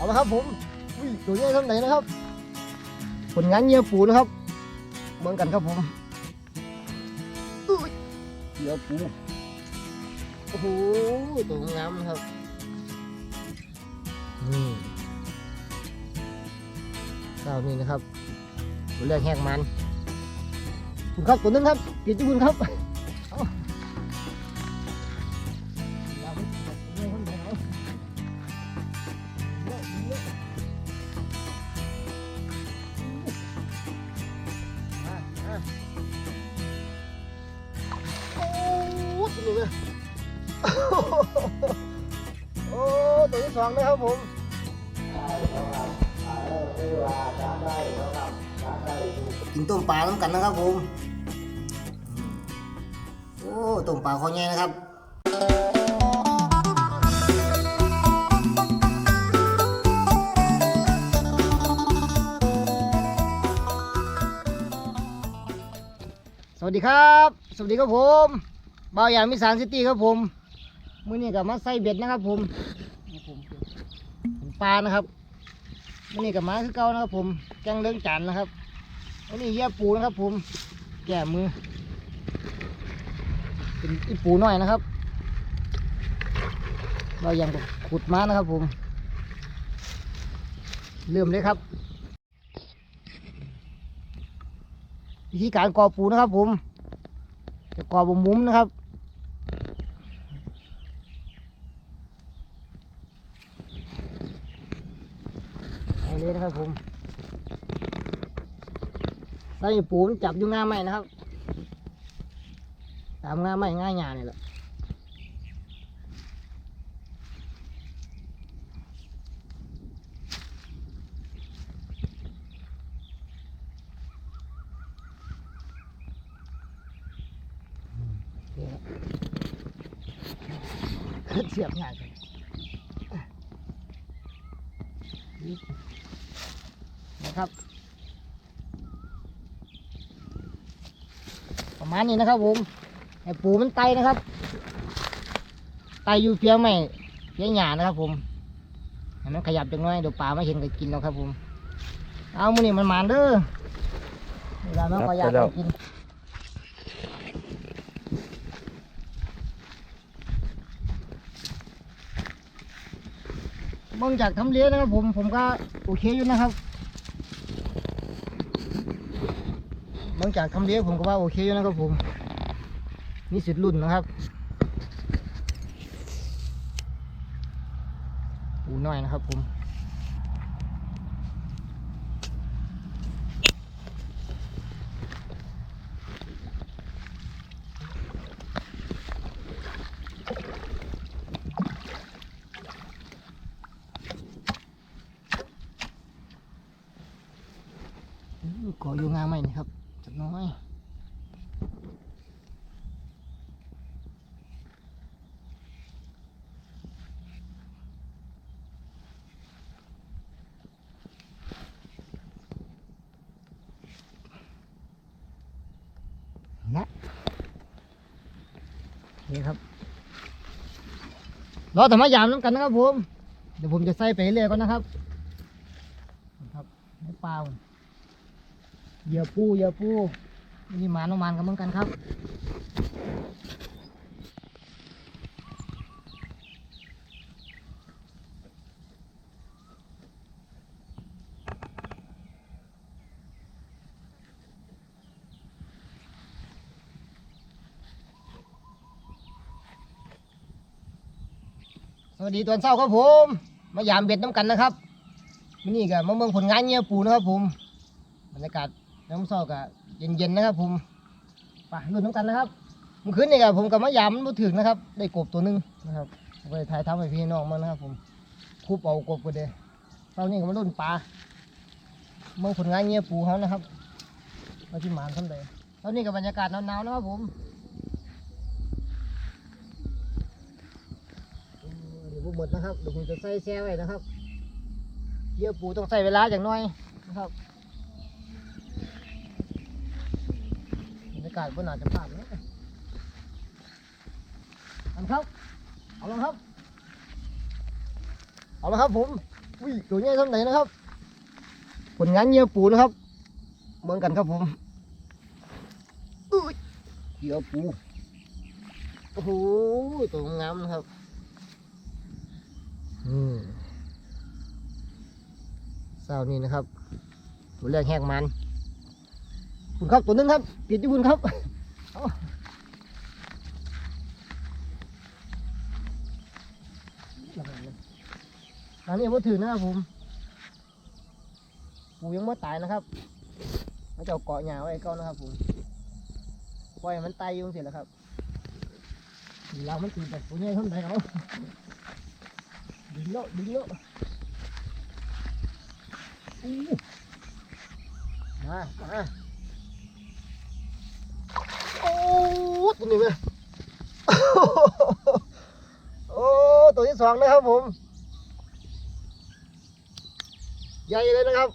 เอาละครับผมอุ้ยตัวนี้ทำไหนนะครับ ผลงานเงียปูนะครับเหมือนกันครับผมอุ้ยเงียปูโอ้โหตัวงามครับนี่เจ้านี่นะครับตัวแรกแหกมันคุณครับตัวนึงครับกินที่คุณครับ ผมกินต้มปลาน้ำกันนะครับผม โอ้ต้มปลาคอใหญ่นะครับสวัสดีครับ สวัสดีครับผมบ่าวย่างมิสานซิตี้ครับผม มื้อนี้กับมาใส่เบ็ดนะครับผม ปลานะครับมื้อนี้กับมาคือเก่านะครับผมแกงเลี้งจันนะครับอันนี้เยี่ยปูนะครับ ผม แก้มือ เป็นอีปูน้อยนะครับ เรายังขุดม้านะครับ ผม เริ่มเลยครับ วิธีการก่อปูนะครับ ผม จะก่อบมุมนะครับ เลยนะครับผมใส่ปูนจับอยู่ง่าไม้นะครับ ตามง่าไม้ง่ายหยานี่แหละนี่ครับเสียบง่ายเลย นะครับ ประมาณนี้นะครับผมไอ้ปูมันไตนะครับ ไตอยู่เพียงไม่เพียงหยานะครับ ผมให้มันขยับจังน้อยเดี๋ยวปลาไม่เห็นก็กินแล้วครับ ผม เอามือนี่มันมานเด้อเวลามันก็ยากให้กิน เบิ่งจากทำเลี้ยนะครับผมผมก็โอเคอยู่นะครับเบิ่งจากทำเลี้ยผมก็ว่าโอเคอยู่นะครับผมมีสุดรุ่นนะครับปูน้อยนะครับผม อื้อขออยู่งาใหม่นี่ครับจักหน้อยนะ นี่ครับรอแต่มายามน้ำกันนะครับผมเดี๋ยวผมจะใส่ไปเรื่อยก่อนนะครับครับไม่เปล่าเหยื่อปูเหยื่อปูนี่หมาน้องมันกันเหมือนกันครับ สวัสดีตอนเช้าครับผม มายามเบ็ดน้ำกันนะครับวันนี่ก็มาเมืองผลงานเหยื่อปูนะครับผมบรรยากาศน้ำเศร้าก็เย็นๆนะครับ ผมไปลุ้นน้ำกันนะครับเมื่อคืนนี่ก็ผมกับมะยามมันถึงนะครับ ได้กบตัวหนึงนะครับผมก็เลยถ่ายทำให้พี่น้องมันนะครับ ผมคูบเอากบกันเลยเช้านี้ก็มาลุ้นปลาเมืองผลงานเงี้ยปูเขานะครับมาที่หมานท่านเลยเช้านี้กับบรรยากาศหนาวๆนะครับผมเออเดี๋ยวผ มดนะครับเดี๋ยวผมจะใส่แช่ไว้นะครับเยื่อปูต้องใส่เวลาอย่างน้อยนะครับบรรยากาศบนหนาจะผ่านนะทำครับ เอาละครับ เอาละครับผมอุ้ยตัวใหญ่ทำไหนนะครับ ผลงานเยี่ยวปูนะครับเหมือนกันครับผมเยี่ยวปูโอ้โหตัวงามนะครับ อืมเศร้านี่นะครับ ตัวแรกแหกมันคุณครับตัวนึงครับติดที่คุณครับเอาอันนี้ผมถือนะครับผมปูยังไม่ตายนะครับมันจะเกาะหญ้าไว้เก่านะครับผมปล่อยมันตายอยุ่งเสร็จแล้วครับเรามันตีแบบปูใหญ่ท่าไหร่เอา ดึงโลดดึงโลดอู้มามาโอ้ตัวนี้ไหมโอ้ตัวที่สองนะครับผม ใหญ่เลยนะครับ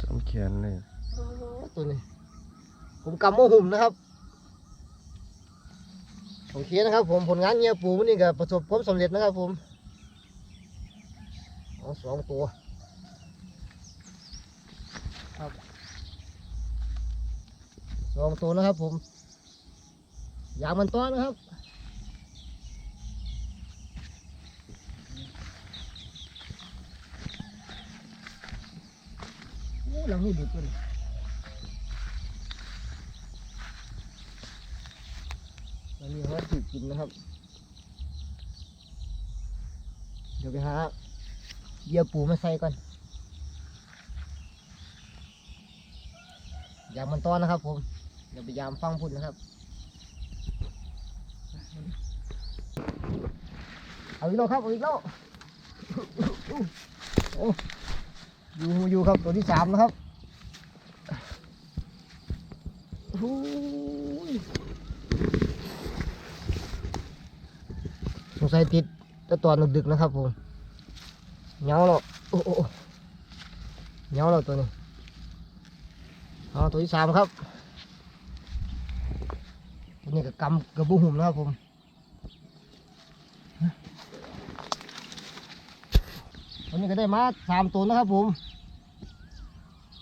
จำแขนเลยโอ้ตัวนี้ ผมกำโมหุ่มนะครับ โอเคนะครับผมผลงานเนี่ยปูมันนี่ก็ประสบความสำเร็จนะครับผมเอาสองตัวครับสองตัวนะครับผมยางมันต้อนนะครับโอ้หลังนี่ดุตัวนี้ อันนี้เขาถือกินนะครับ เดี๋ยวไปหาเหยื่อปูมาใส่ก่อนยามมันต้อนนะครับ ผมเดี๋ยวไปยามฟังพุ่นนะครับเอาอีกแล้วครับเอาอีกแล้วอยู่อยู่ครับตัวที่สามนะครับโอ้ย สัยติดแตะตอนดึกๆนะครับผมเหงาแล้วโอ้โอ้โอ้เหงาแล้วตัวนี้เอาตัวที่สามครับตัวนี้กับกำกับบุหุ่มนะครับผมตัวนี้ก็ได้มาสามตัวนะครับผม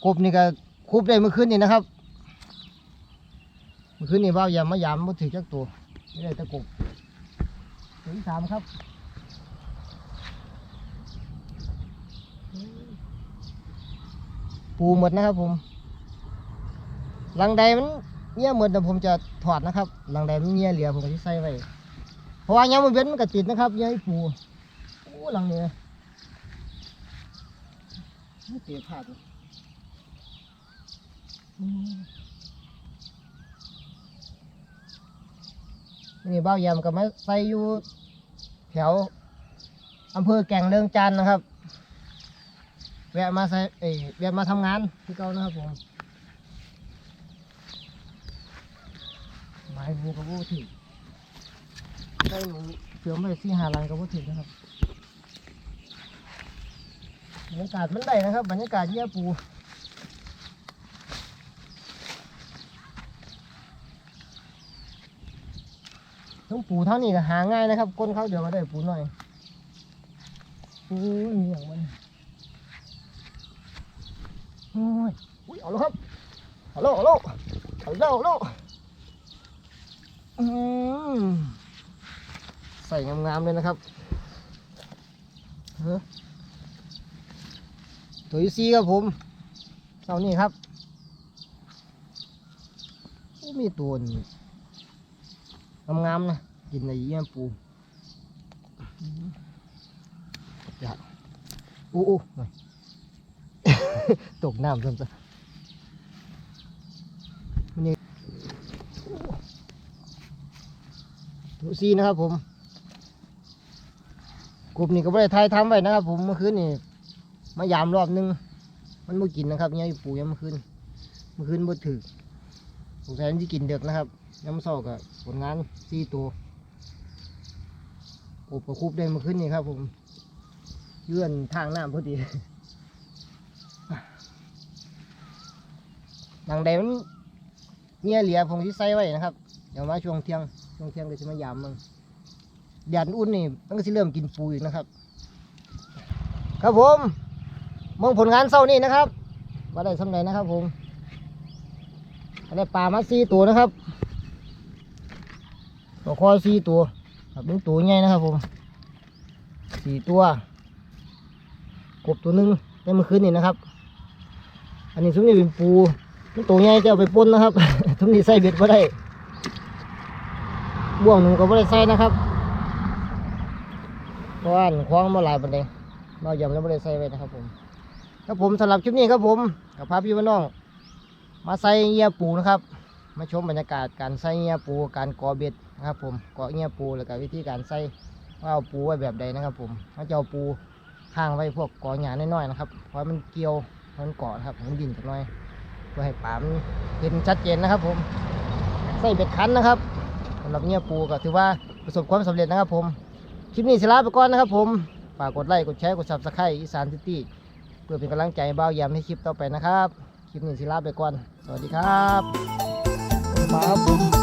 กบนี่ก็คุบได้เมื่อคืนนี่นะครับ เมื่อคืนนี่ว่าวอยามมายามมาถือจักตัวไม่ได้ตะกบ ตัวที่สามครับปูหมดนะครับผมหลังใดมันเงี้ยหมดแต่ผมจะถอดนะครับหลังใดมันเงี้ยเหลือผมก็จะใส่ไว้เพราะว่ายังมันเว้นมันก็ติดนะครับเงี้ยปูโอ้หลังเนี้ไม่เสียพลาดเลยอืม นี่เบ้ายำก็มาใส่อยู่แถวอำเภอแก่งเรืองจันทน์นะครับ แวะมาใส่เอยแวะมาทำงานที่เก่านะครับผมไม้หมูกับบูถือได้หมูเสือไม่สี่หาลังกับบูถือนะครับบรรยากาศมันได้นะครับ บรรยากาศเยี่ยปู ทั้งปูเท่านี้ก็หาง่ายนะครับก้นเขาเดี๋ยวก็ได้ปูหน่อยโอ้ยเหนียวมันโอ้ยอุ้ยเอาแล้วครับเอาแล้วเอาแล้วเอาแล้วเอาแล้วอืมใส่งามๆเลยนะครับเฮ้อตัวที่สี่ครับผมเท่านี้ครับโอ้มีตัวนี่ งามๆนะกินในเยี่ยปูอยากอู้อู้หน่อยตกน้ำซ้ำซะนี่ดูซีนะครับผมกลุ่มนี้ก็ไม่ได้ทายทำไว้นะครับผมเมื่อคืนนี่มายามรอบนึง มันไม่กินนะครับเนี่ยปูยังเมื่อคืนเมื่อคืนบ่ถือสงสัยมันจะกินเด็กนะครับ น้ำเศร้ากับผลงานสี่ตัวโอบกับคุบได้มาขึ้นนี่ครับผมเยื่อนทางน้ำพอดีหลังใดมันเงี้ยเหลียผมที่ใส่ไว้นะครับ เดี๋ยวมาช่วงเที่ยงช่วงเที่ยงก็จะมายามมึงแดดอุ่นนี่มันก็จะเริ่มกินปูอีกนะครับ ครับผมมองผลงานเศร้านี่นะครับว่าได้สำเร็จนะครับผมได้ปลามาสี่ตัวนะครับ ตัวคอสี่ตัวครับเป็นตัวใหญ่นะครับผมสี่ตัวกบตัวหนึ่งได้เมื่อคืนนี่นะครับ อันนี้ทุกนี่เป็นปูมันตัวใหญ่จะเอาไปปนนะครับทุกนี่ใส่เบ็ดก็ได้บ่วงหนึ่งก็ไม่ได้ใส่นะครับเพราะว่าคว้างมาหลายปันเดเรายำแล้วไม่ได้ใส่ไว้นะครับ ผมครับผมสำหรับคลิปนี้ครับผมกับพาพี่พี่น้อง มาใส่เงียปูนะครับ มาชมบรรยากาศการใส่เงียปูการก่อเบ็ดนะครับผมก่อเงียปูแล้วก็วิธีการใส่ว่าเอาปูไว้แบบใดนะครับ ผมเขาจะเอาปูข้างไว้พวกก่อหยาน้อยๆนะครับเพราะมันเกี่ยวมันเกาะครับมันดิ่นสักหน่อยเพื่อให้ปลามันเห็นชัดเจนนะครับ ผมใส่เบ็ดคันนะครับสำหรับเงียปูก็ถือว่าประสบความสำเร็จนะครับ ผมคลิปนี้สิลาไปก่อนนะครับ ผมฝากกดไลค์กดแชร์กดซับสไครต์อีสานซิตี้เพื่อเป็นกำลังใจเบ้าแยมให้คลิปต่อไปนะครับ คลิปนี้สิลาไปก่อน สวัสดีครับ ครับผม